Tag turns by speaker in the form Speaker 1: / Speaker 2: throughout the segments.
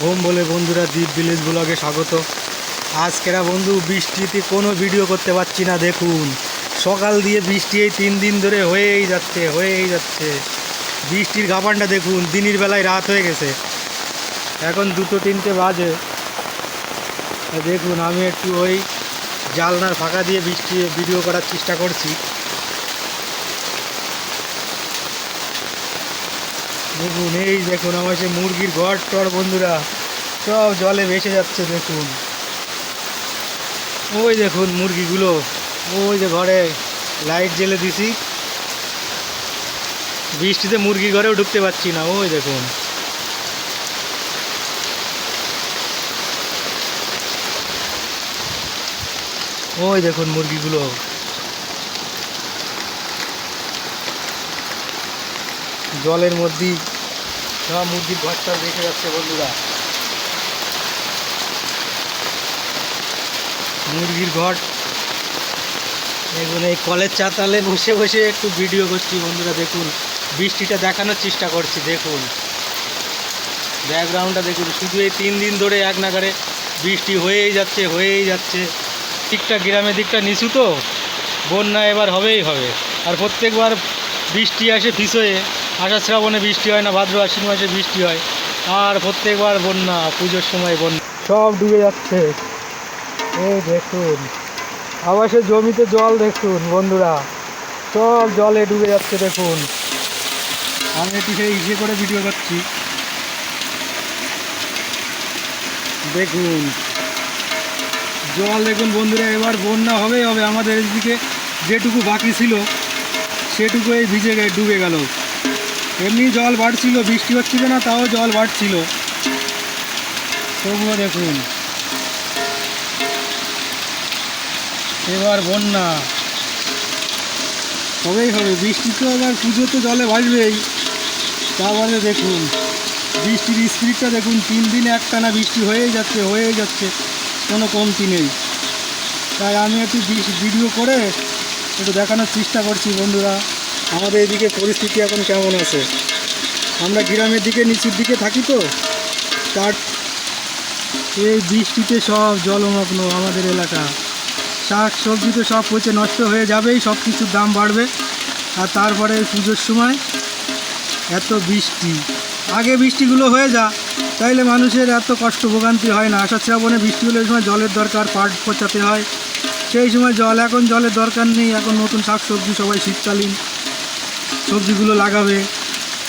Speaker 1: ঘুম বলে বন্ধুরা দ্বীপ ভিলেজ ব্লগে স্বাগত। আজকেরা বন্ধু বৃষ্টিতে কোনো ভিডিও করতে পারছি না, দেখুন। সকাল দিয়ে বৃষ্টি এই তিন দিন ধরে হয়েই যাচ্ছে হয়েই যাচ্ছে। বৃষ্টির গাবানটা দেখুন, দিনের বেলায় রাত হয়ে গেছে। এখন দুটো তিনটে বাজে। দেখুন, আমি একটু ওই জালনার ফাঁকা দিয়ে বৃষ্টি ভিডিও করার চেষ্টা করছি। দেখুন, এই দেখুন আমার সে মুরগির ঘর টর বন্ধুরা, সব জলে ভেসে যাচ্ছে, দেখুন। ওই দেখুন মুরগিগুলো, ওই যে ঘরে লাইট জেলে দিছি। বৃষ্টিতে মুরগি ঘরেও ঢুকতে পারছি না, ওই দেখুন। ওই দেখুন মুরগিগুলো। জলের মধ্যেই সব মুরগির ঘরটা রেখে যাচ্ছে বন্ধুরা। মুরগির ঘর দেখুন, এই কলের চাতালে বসে বসে একটু ভিডিও করছি বন্ধুরা, দেখুন। বৃষ্টিটা দেখানোর চেষ্টা করছি, দেখুন। ব্যাকগ্রাউন্ডটা দেখুন, শুধু এই তিন দিন ধরে এক নাগারে বৃষ্টি হয়েই যাচ্ছে হয়েই যাচ্ছে। দিকটা গ্রামের দিকটা নিচু তো, বন্যা এবার হবেই হবে। আর প্রত্যেকবার বৃষ্টি আসে ফিসয়ে আষাঢ় শ্রাবণে বৃষ্টি হয় না, ভাদ্র আশ্বিন মাসে বৃষ্টি হয়। আর প্রত্যেকবার বন্যা, পুজোর সময় বন্যা। সব ডুবে যাচ্ছে। এই দেখুন আবার সে জমিতে জল দেখুন বন্ধুরা। সব জলে ডুবে যাচ্ছে, দেখুন। আমি একটু সেই ইসে করে ভিডিও করছি। দেখুন, জল দেখুন বন্ধুরা, এবার বন্যা হবেই হবে। আমাদের এদিকে যেটুকু বাকি ছিল সেটুকু এই ভিজে ডুবে গেল। এমনি জল বাড়ছিল, বৃষ্টি হচ্ছিল না, তাও জল বাড়ছিল। তবুও দেখুন। এবার বন্যা। হবেই হবে। বৃষ্টি তো এবার পুজো তো জলে ভাসবেই। তারপরে দেখুন। বৃষ্টির স্পিডটা দেখুন, তিন দিন একটানা বৃষ্টি হয়েই যাচ্ছে হয়েই যাচ্ছে। কোনো কমতি নেই। তাই আমি একটু ভিডিও করে একটু দেখানোর চেষ্টা করছি বন্ধুরা। আমাদের এদিকে পরিস্থিতি এখন কেমন আছে? আমরা গ্রামের দিকে, নিচুর দিকে থাকি তো। তার এই বৃষ্টিতে সব জলমগ্ন আমাদের এলাকা। শাক সবজি তো সব পচে নষ্ট হয়ে যাবেই সব কিছুর দাম বাড়বে। আর তারপরে পুজোর সময় এত বৃষ্টি। আগে বৃষ্টিগুলো হয়ে যা, তাইলে মানুষের এত কষ্ট ভোগান্তি হয় না। আষাঢ় শ্রাবণে বৃষ্টি হলে সময় জলের দরকার, পাট পচাতে হয়। সেই সময় জল, এখন জলের দরকার নেই। এখন নতুন শাক সবজি সবাই শীতকালীন। সবজিগুলো লাগাবে।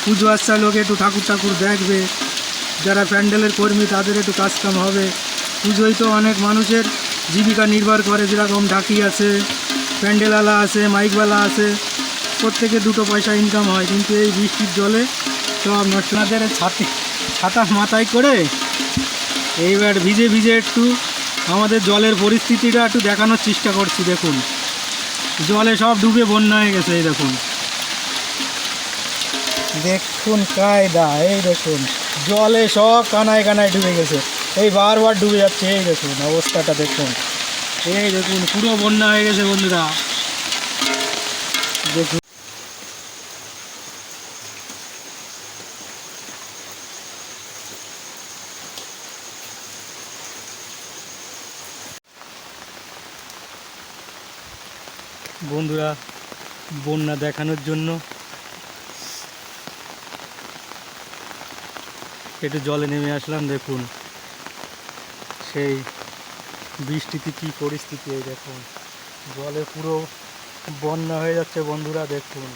Speaker 1: পুজো আসছে, লোকে একটু ঠাকুর ঠাকুর দেখবে। যারা প্যান্ডেলের কর্মী, তাদের একটু কাজকাম হবে। পুজোয় তো অনেক মানুষের জীবিকা নির্ভর করে, যেরকম ঢাকি আছে, প্যান্ডেলওয়ালা আছে, মাইকওয়ালা আছে, প্রত্যেকে দুটো পয়সা ইনকাম হয়। কিন্তু এই বৃষ্টির জলে সব নষ্ট। আমাদের ছাতি, ছাতা মাথায় করে এইবার ভিজে ভিজে একটু আমাদের জলের পরিস্থিতিটা একটু দেখানোর চেষ্টা করছি, দেখুন। জলে সব ডুবে বন্যা হয়ে গেছে, এই দেখুন। দেখুন কায়দা, এই দেখুন। জলে সব কানায় কানায় ডুবে গেছে। এই বারবার ডুবে যাচ্ছে, এই দেখুন অবস্থাটা দেখুন। এই দেখুন, পুরো বন্যা হয়ে গেছে বন্ধুরা। দেখুন। বন্ধুরা, বন্যা দেখানোর জন্য একটু জলে নেমে আসলাম, দেখুন। সেই বৃষ্টিতে কী পরিস্থিতি, এই দেখুন। জলে পুরো বন্যা হয়ে যাচ্ছে বন্ধুরা, দেখুন।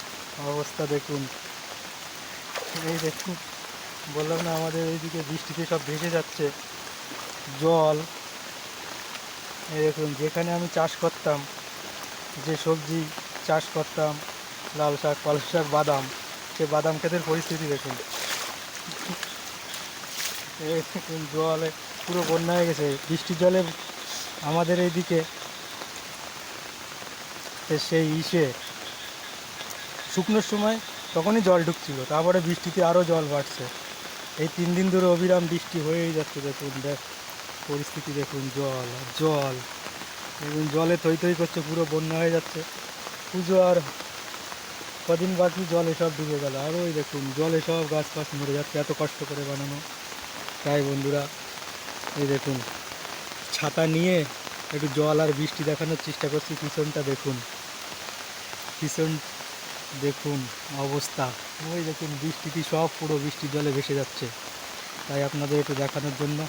Speaker 1: অবস্থা দেখুন। এই দেখুন, বললাম না আমাদের এইদিকে বৃষ্টিতে সব ভেসে যাচ্ছে। জল, এই দেখুন, যেখানে আমি চাষ করতাম, যে সবজি চাষ করতাম, লাল শাক, পালং শাক, বাদাম সে বাদাম ক্ষেতের পরিস্থিতি দেখুন দেখুন। জলে পুরো বন্যা হয়ে গেছে, বৃষ্টির জলে আমাদের এইদিকে সেই ইসে। শুকনোর সময় তখনই জল ঢুকছিল, তারপরে বৃষ্টিতে আরও জল বাড়ছে। এই তিন দিন ধরে অবিরাম বৃষ্টি হয়েই যাচ্ছে, দেখুন, দেখ, পরিস্থিতি দেখুন, জল জল। দেখুন, জলে থই থই করছে, পুরো বন্যা হয়ে যাচ্ছে। পুজো আর কদিন বাকি জলে সব ডুবে গেল। আর ওই দেখুন, জলে সব গাছ ফাছ মরে যাচ্ছে, এত কষ্ট করে বানানো। তাই বন্ধুরা, এই দেখুন, ছাতা নিয়ে একটু জল আর বৃষ্টি দেখানোর চেষ্টা করছি, পিছনটা দেখুন। পিছন, দেখুন অবস্থা। ওই দেখুন বৃষ্টিটি সব পুরো বৃষ্টির জলে ভেসে যাচ্ছে। তাই আপনাদের একটু দেখানোর জন্য,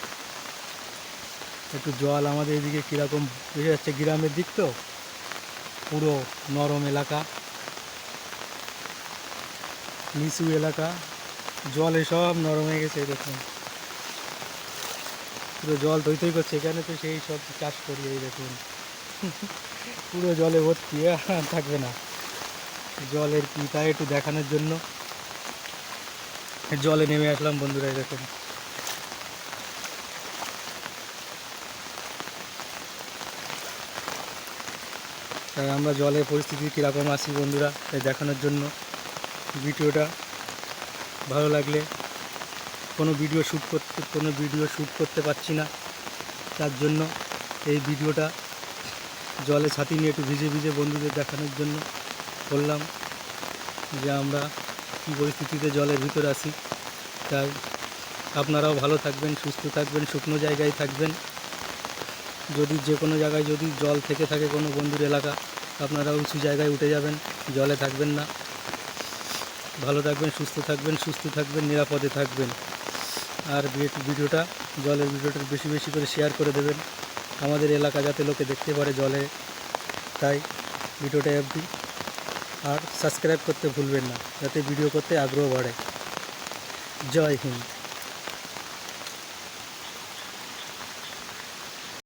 Speaker 1: একটু জল আমাদের এদিকে কীরকম ভেসে যাচ্ছে গ্রামের দিক তো, পুরো নরম এলাকা, নিচু এলাকা, জলে সব নরম হয়ে গেছে, দেখুন। পুরো জল থই করছে। এখানে তো সেই সব চাষ করি, এই দেখুন। পুরো জলে ভর্তি আর থাকবে না। জলের কি, তাই একটু দেখানোর জন্য। জলে নেমে আসলাম বন্ধুরা দেখুন। আমরা জলের পরিস্থিতি কীরকম আছি বন্ধুরা তাই দেখানোর জন্য। ভিডিওটা ভালো লাগলে কোনো ভিডিও শ্যুট করতে কোনো ভিডিও শ্যুট করতে পারছি না। তার জন্য এই ভিডিওটা জলে ছাতি নিয়ে একটু ভিজে ভিজে বন্ধুদের দেখানোর জন্য বললাম যে আমরা কী পরিস্থিতিতে জলের ভিতরে আসি তাই আপনারাও ভালো থাকবেন, সুস্থ থাকবেন, শুকনো জায়গায় থাকবেন। যদি যে কোনো জায়গায় যদি জল থেকে থাকে কোনো বন্ধুর এলাকা আপনারা উঁচু জায়গায় উঠে যাবেন, জলে থাকবেন না। ভালো থাকবেন, সুস্থ থাকবেন সুস্থ থাকবেন, নিরাপদে থাকবেন। আর ভিডিওটা, জলের ভিডিওটা বেশি বেশি করে শেয়ার করে দেবেন। আমাদের এলাকা যাতে লোকে দেখতে পারে জলে। তাই ভিডিওটা অবধি আর সাবস্ক্রাইব করতে ভুলবেন না, যাতে ভিডিও করতে আগ্রহ বাড়ে। জয় হিন্দ।